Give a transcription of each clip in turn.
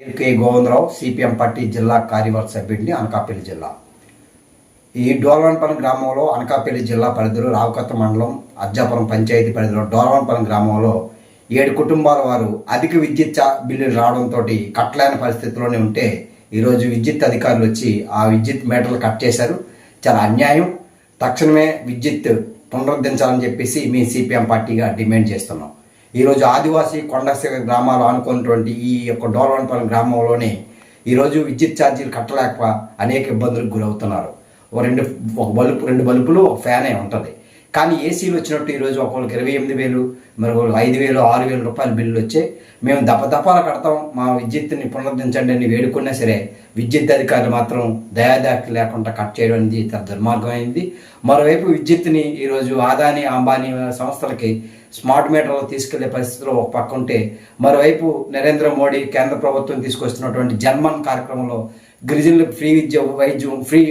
K Govindarao CPM party జిల్లా కార్యవర్గ సభ్యుడిని అనకాపల్లి జిల్లా. ఈ డోలవన్పల్లి గ్రామంలో అనకాపల్లి జిల్లా పరిధిలో రావుకత్త మండలం అజ్జాపురం పంచాయతీ పరిధిలో డోలవన్పల్లి గ్రామంలో ఏడు కుటుంబాల వారు అధిక విద్యుత్ చా- బిల్లులు రావడంతో కట్టలేని పరిస్థితిలోనే ఉంటే ఈరోజు విద్యుత్ అధికారులు వచ్చి ఆ విద్యుత్ మీటర్లు కట్ చేశారు. చాలా అన్యాయం. తక్షణమే విద్యుత్ పునరుద్ధరించాలని చెప్పేసి మీ సిపిఎం పార్టీగా డిమాండ్ చేస్తున్నాం. ఈరోజు ఆదివాసీ కొండశిఖ గ్రామాలు ఆనుకున్నటువంటి ఈ యొక్క డోలవనపల్లి గ్రామంలోనే ఈరోజు విద్యుత్ ఛార్జీలు కట్టలేక అనేక ఇబ్బందులకు గురవుతున్నారు. ఒక రెండు ఒక బల్బు రెండు బల్బులు ఒక ఫ్యానే ఉంటుంది. కానీ ఏసీలు వచ్చినట్టు ఈరోజు ఒకళ్ళకి ఇరవై ఎనిమిది వేలు మరి ఒకరికి ఐదు వేలు ఆరు వేల రూపాయల బిల్లులు వచ్చాయి. మేము దపదపాలు కడతాం మా విద్యుత్ని పునరుద్ధరించండి అని వేడుకున్నా సరే విద్యుత్ అధికారులు మాత్రం దయాదాకి లేకుండా కట్ చేయడం అనేది చాలా దుర్మార్గం అయింది. మరోవైపు విద్యుత్ని ఈరోజు ఆదాని అంబానీ సంస్థలకి స్మార్ట్ మీటర్లు తీసుకెళ్ళే పరిస్థితిలో ఒక పక్క ఉంటే మరోవైపు నరేంద్ర మోడీ కేంద్ర ప్రభుత్వం తీసుకొస్తున్నటువంటి జన్మన్ కార్యక్రమంలో గిరిజనులకు ఫ్రీ విద్య వైద్యం ఫ్రీ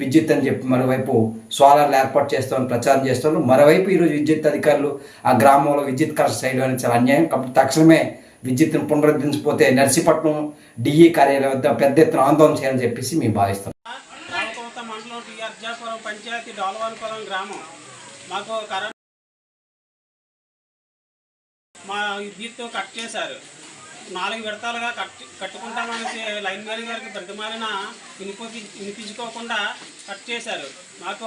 విద్యుత్ అని చెప్పి మరోవైపు సోలార్లు ఏర్పాటు చేస్తామని ప్రచారం చేస్తున్నారు. మరోవైపు ఈరోజు విద్యుత్ అధికారులు ఆ గ్రామంలో విద్యుత్ కరెక్ట్ చేయడం అని చాలా అన్యాయం. కాబట్టి తక్షణమే విద్యుత్ను పునరుద్ధరించిపోతే నర్సీపట్నం డిఈ కార్యాలయం వద్ద పెద్ద ఎత్తున ఆందోళన చేయాలని చెప్పేసి మేము భావిస్తాం పంచాయతీ గ్రామం. మాకు కరెంట్ మా విద్యుత్ కట్ చేశారు. నాలుగు విడతలుగా కట్టి కట్టుకుంటామనేసి లైన్ మ్యాన్ గారికి ప్రతిమాలిన వినిపి వినిపించుకోకుండా కట్ చేశారు. మాకు